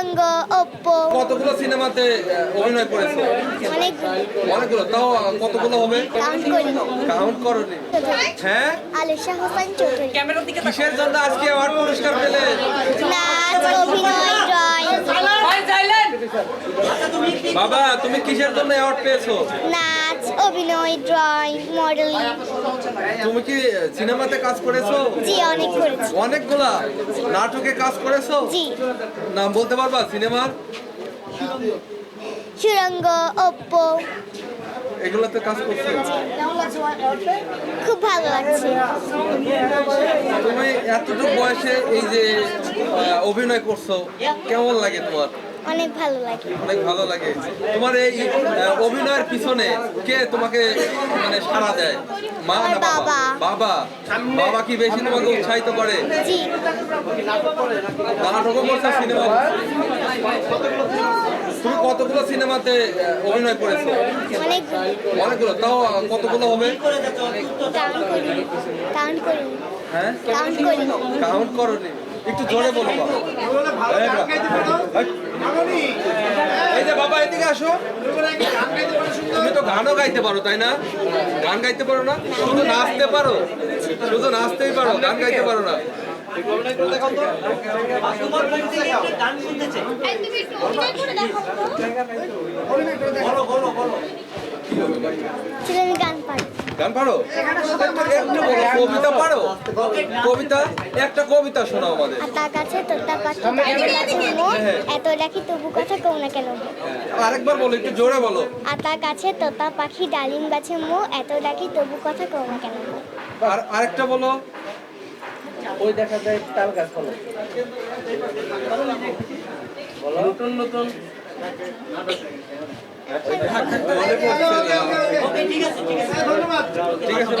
সুরঙ্গ ওপ্পো কতগুলো সিনেমাতে অভিনয় করেছে? অনেকগুলো। অনেকগুলো তাও কতগুলো হবে? কাউন্ট করি কাউন্ট করনি। হ্যাঁ? আলুষা হোসেন চৌধুরী। কিসের জন্য আজকে অ্যাওয়ার্ড পুরস্কার পেলে? নাচ অভিনয় ড্রয়িং বাবা তুমি কিসের জন্য অ্যাওয়ার্ড পেয়েছ? নাচ অভিনয় ড্রয়িং মডেলিং তুমি কি সিনেমাতে কাজ করেছ? জি অনেক করেছি। অনেকগুলা নাটকে কাজ করেছ? জি। নাম বলতে পারবা সিনেমার? সুরঙ্গ ওপ্পো এগুলোতে কাজ করছ? খুব ভালো লাগছে। তুমি এতটুকু বয়সে এই যে অভিনয় করছ কেমন লাগে তোমার? অনেক ভালো লাগে। অনেক ভালো লাগে। তোমার এই অভিনয়ের পিছনে কে তোমাকে মানে সাড়া দেয়? মা না বাবা? বাবা। বাবা? কি বেশি তোমাকে উৎসাহিত করে? জি। নাটকও করছ সিনেমা তুমি কতগুলো সিনেমাতে অভিনয় করেছ? অনেকগুলো। তাও কতগুলো হবে? কাউন্ট হ্যাঁ? কাউন্ট করনি। একটু জোরে বলো এই যে বাবা এদিকে আসো। তুমি তো গানও গাইতে পারো তাই না? গান গাইতে পারো না? শুধু নাচতে পারো। শুধু নাচতেই পারো গান গাইতে পারো না। গান পারো? কবিতা পারো? কবিতা একটা কবিতা শোনাও আমাদের। আতা গাছে তোতা পাখি ডালিম গাছে মো এত ডাকি তবু কথা কও না কেন? গো? আরেকবার বলো একটু জোরে বলো। আতা গাছে তোতা পাখি ডালিম গাছে মো এত ডাকি তবু কথা কও না কেন? আর আরেকটা বলো। ওই দেখা যায় তাল গাছ বলো। নতুন নতুন। ঠিক আছে ঠিক আছে। ধন্যবাদ ঠিক আছে